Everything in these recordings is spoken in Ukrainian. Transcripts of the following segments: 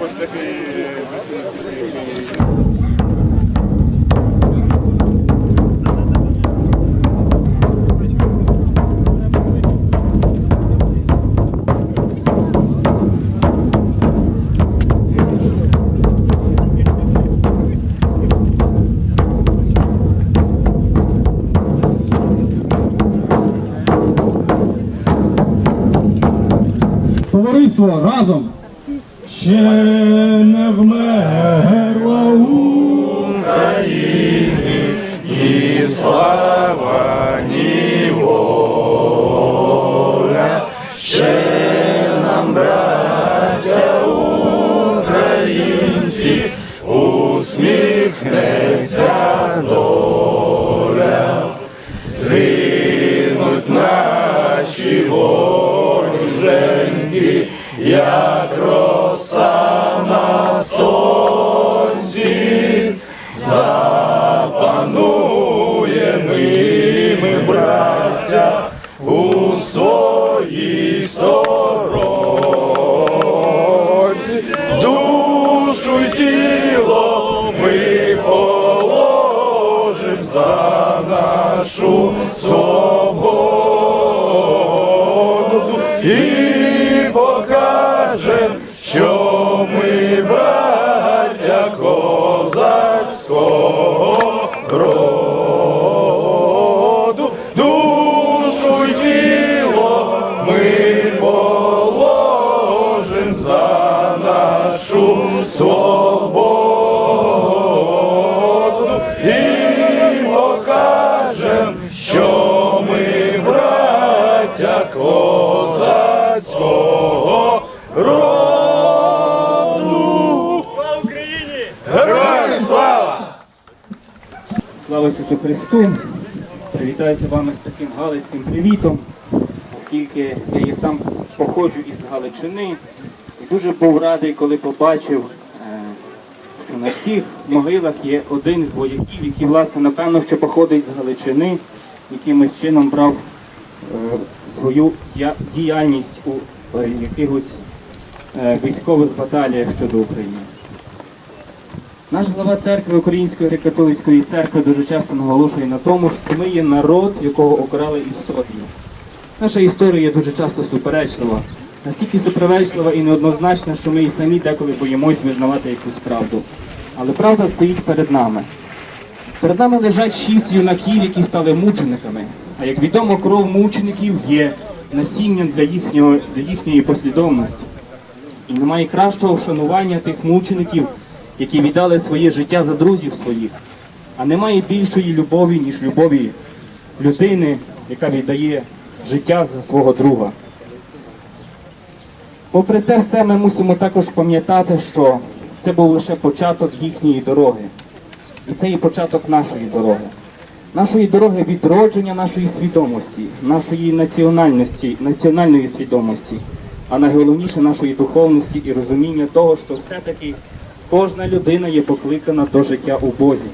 Ось такий Товариство разом. Ще не вмерла козацького роду, душу й тіло ми положим за нашу свободу. І покажем, що ми браття козацького Ісусу Христу! Привітаюся вами з таким галицьким привітом, оскільки я і сам походжу із Галичини. І дуже був радий, коли побачив, е, що на цих могилах є один з вояків, який, власне, напевно, що походить з Галичини, якимось чином брав е, свою діяльність у е, якихось військових баталіях щодо України. Наш глава церкви Української греко-католицької церкви дуже часто наголошує на тому, що ми є народ, якого обрали історію. Наша історія дуже часто суперечлива, настільки суперечлива і неоднозначна, що ми і самі деколи боїмось визнавати якусь правду. Але правда стоїть перед нами. Перед нами лежать шість юнаків, які стали мучениками. А як відомо, кров мучеників є насінням для, їхнього, для їхньої послідовності. І немає кращого вшанування тих мучеників, які віддали своє життя за друзів своїх. А немає більшої любові, ніж любові людини, яка віддає життя за свого друга. Попри те все, ми мусимо також пам'ятати, що це був лише початок їхньої дороги. І це і початок нашої дороги. Нашої дороги відродження нашої свідомості, нашої національності, національної свідомості, а найголовніше нашої духовності і розуміння того, що все-таки кожна людина є покликана до життя у Бозі.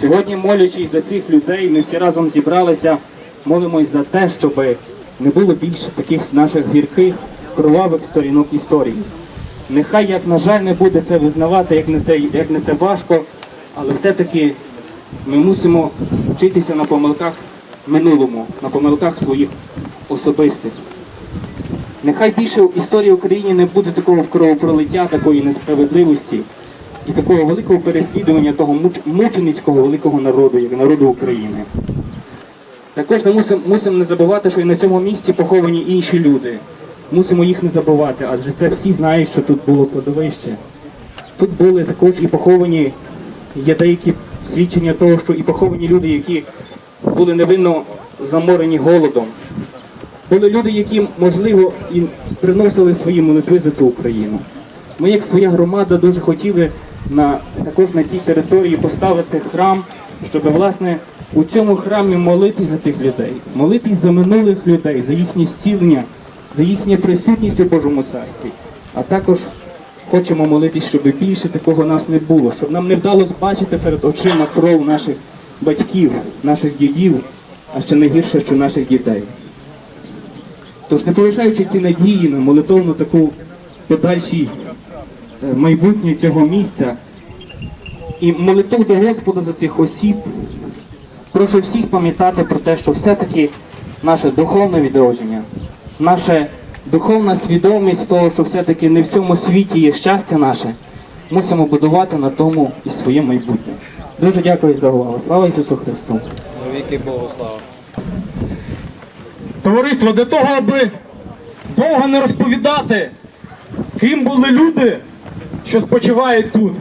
Сьогодні, молячись за цих людей, ми всі разом зібралися, молимось за те, щоб не було більше таких наших гірких, кровавих сторінок історії. Нехай, як на жаль, не буде це визнавати, як не це, як не це важко, але все-таки ми мусимо вчитися на помилках минулому, на помилках своїх особистих. Нехай більше в історії України не буде такого кровопролиття, такої несправедливості і такого великого переслідування того муч- мученицького великого народу, як народу України. Також мусимо мусимо не забувати, що і на цьому місці поховані інші люди. Мусимо їх не забувати, адже це всі знають, що тут було кладовище. Тут були також і поховані, є деякі свідчення того, що і поховані люди, які були невинно заморені голодом. Були люди, які, можливо, і приносили свої молитви за ту Україну. Ми, як своя громада, дуже хотіли на, також на цій території поставити храм, щоб, власне, у цьому храмі молитись за тих людей, молитись за минулих людей, за їхнє зцілення, за їхнє присутність у Божому царстві, а також хочемо молитись, щоб більше такого нас не було, щоб нам не вдалося бачити перед очима кров наших батьків, наших дідів, а ще найгірше, що наших дітей. Тож, не полишаючи ці надії на молитовну таку подальшій е, майбутнє цього місця і молитов до Господа за цих осіб, прошу всіх пам'ятати про те, що все-таки наше духовне відродження, наша духовна свідомість того, що все-таки не в цьому світі є щастя наше, мусимо будувати на тому і своє майбутнє. Дуже дякую за увагу. Слава Ісусу Христу! Віки Богу слава. Товариство, для того, аби довго не розповідати, ким були люди, що спочивають тут.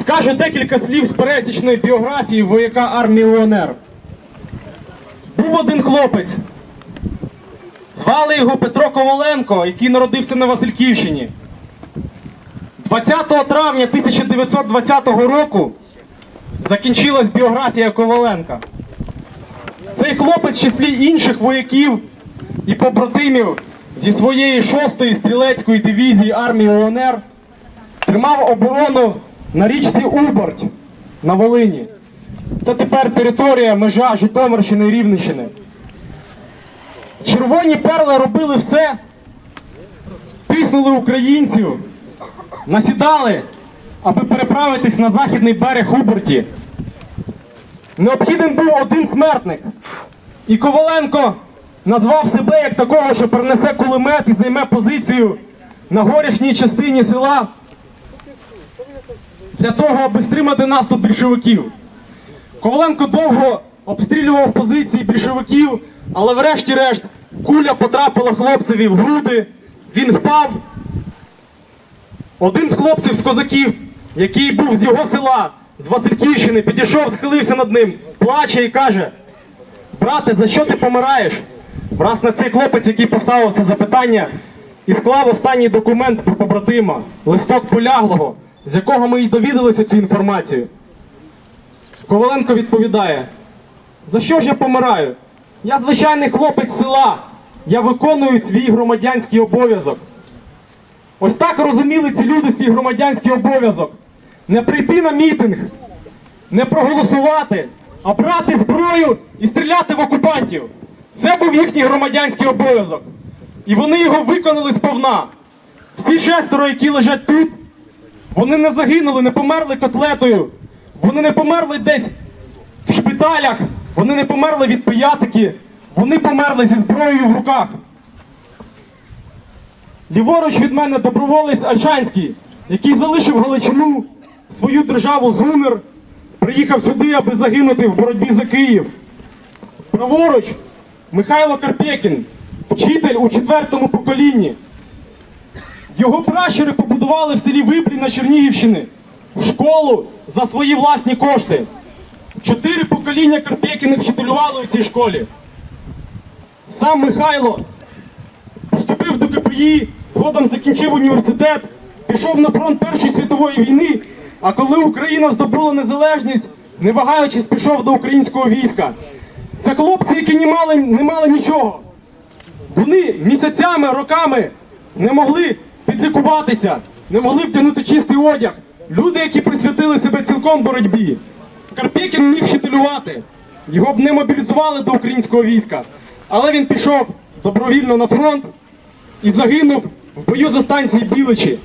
Скажу декілька слів з пересічної біографії вояка армії УНР. Був один хлопець. Звали його Петро Коваленко, який народився на Васильківщині. 20 травня 1920 року закінчилась біографія Коваленка. Цей хлопець в числі інших вояків і побратимів зі своєї 6-ї стрілецької дивізії армії УНР тримав оборону на річці Уборть на Волині. Це тепер територія межа Житомирщини і Рівненщини. Червоні перли робили все, тиснули українців, насідали, аби переправитись на західний берег Уборті. Необхіден був один смертник. І Коваленко назвав себе як такого, що перенесе кулемет і займе позицію на горішній частині села для того, аби стримати наступ більшовиків. Коваленко довго обстрілював позиції більшовиків, але врешті-решт куля потрапила хлопцеві в груди, він впав. Один з хлопців з козаків, який був з його села, з Васильківщини, підійшов, схилився над ним, плаче і каже: Брате, за що ти помираєш? Враз на цей хлопець, який поставив це запитання, і склав останній документ про побратима, листок поляглого, з якого ми і довідалися цю інформацію. Коваленко відповідає: За що ж я помираю? Я звичайний хлопець села. Я виконую свій громадянський обов'язок. Ось так розуміли ці люди свій громадянський обов'язок. Не прийти на мітинг, не проголосувати, а брати зброю і стріляти в окупантів. Це був їхній громадянський обов'язок. І вони його виконали сповна. Всі шестеро, які лежать тут, вони не загинули, не померли котлетою. Вони не померли десь в шпиталях, вони не померли від пиятики, вони померли зі зброєю в руках. Ліворуч від мене доброволець Альшанський, який залишив Галичину, свою державу зумер, приїхав сюди, аби загинути в боротьбі за Київ. Праворуч Михайло Карпєкін, вчитель у четвертому поколінні. Його пращури побудували в селі Виплі на Чернігівщини школу за свої власні кошти. Чотири покоління Карпєкіни вчителювали у цій школі. Сам Михайло вступив до КПІ, згодом закінчив університет, пішов на фронт Першої світової війни, а коли Україна здобула незалежність, не вагаючись, пішов до українського війська. Це хлопці, які не мали, не мали нічого. Вони місяцями, роками не могли підлікуватися, не могли втягнути чистий одяг. Люди, які присвятили себе цілком боротьбі. Карпєкін міг вчителювати. Його б не мобілізували до українського війська. Але він пішов добровільно на фронт і загинув в бою за станції Біличі.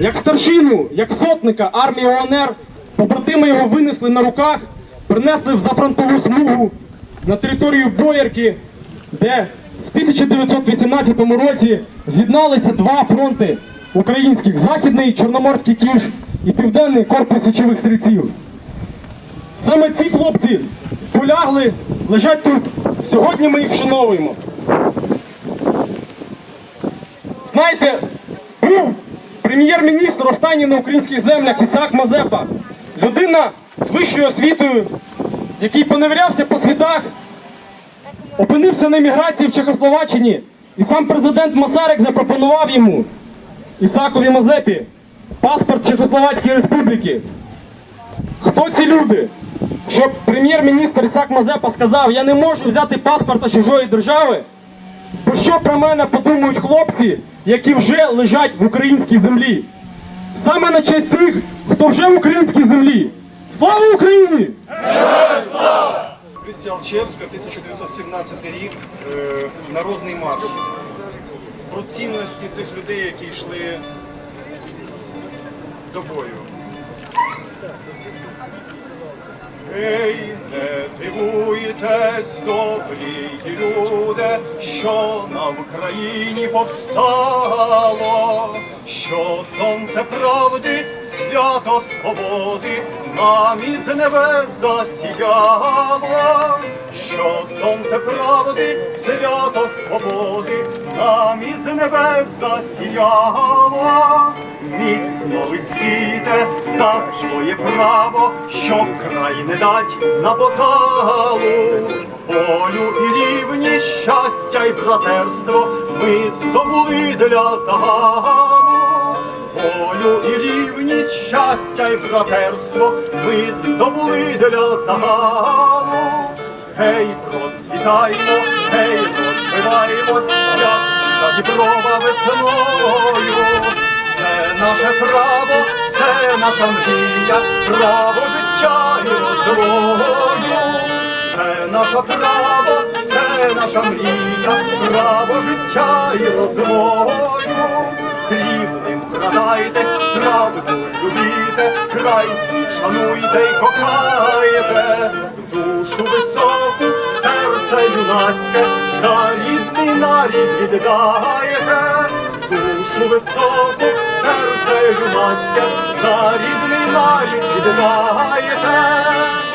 Як старшину, як сотника армії ОНР, побратими його винесли на руках, принесли в зафронтову смугу на територію Боярки, де в 1918 році з'єдналися два фронти українських Західний Чорноморський кіш і Південний корпус січових стрільців. Саме ці хлопці полягли, лежать тут. Сьогодні ми їх вшановуємо. Знаєте, був прем'єр-міністр останній на українських землях Ісаак Мазепа. Людина з вищою освітою, який поневірявся по світах, опинився на еміграції в Чехословаччині, і сам президент Масарик запропонував йому, Ісаакові Мазепі, паспорт Чехословацької республіки. Хто ці люди? Щоб прем'єр-міністр Ісаак Мазепа сказав, я не можу взяти паспорта чужої держави, бо що про мене подумають хлопці, які вже лежать в українській землі. Саме на честь тих, хто вже в українській землі. Слава Україні! Христя Алчевська, 1917 рік, е, народний марш. Про цінності цих людей, які йшли до бою. Ей, не дивуйтесь, добрі люди, що на Україні повстало, що сонце правди, свято свободи нам із небес засіяло, що сонце правди, свято свободи нам із небес засіяло. Міцно ви стійте за своє право, щоб край не дать на поталу. Волю і рівність, щастя й братерство ми здобули для загалу. Волю і рівність, щастя й братерство ми здобули для загалу. Гей, процвітаймо, гей, розвиваємось, як та Дніпрова весною. Наше право, це наша мрія, право життя і розвою. Це наше право, це наша мрія, право життя і розвою. З рівним крадайтесь, правду любіте, край свій шануйте й кохайте, душу високу, серце юнацьке, за рідний нарід віддайте, душу високу, юнацьке, за рідний нарід віддайте.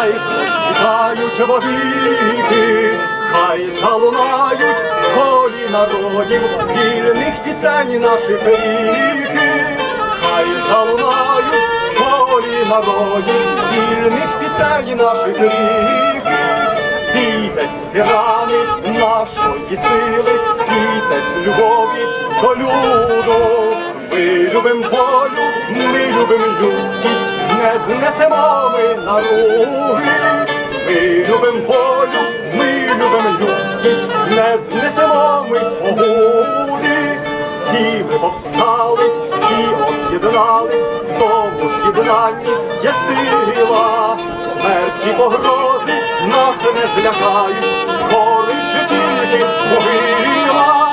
Хай процвітають вовіки, хай залунають в колі народів, вільних пісень наших ріки, хай залунають в колі народів, вільних пісень наших ріки. Бійтесь, тирани нашої сили, бійтесь любові до люду. Ми любим волю, ми любим людськість, не знесемо ми наруги. Ми любим волю, ми любим людськість, не знесемо ми погуди. Всі ми повстали, всі об'єднались, в тому ж єднанні є сила, смерть і погрози нас не злякають, скоріше тільки могила,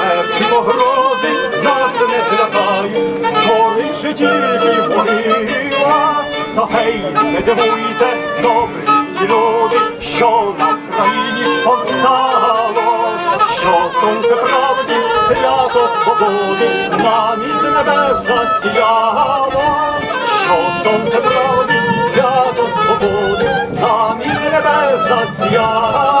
смерть і погрози нас не злякають, скоріше тільки могила. Та гей, не дивуйте, добрі люди, що на країні повстало, що сонце правди, свято свободи, нам із небес засіяло, що сонце правди, свято свободи, нам із небес засіяло.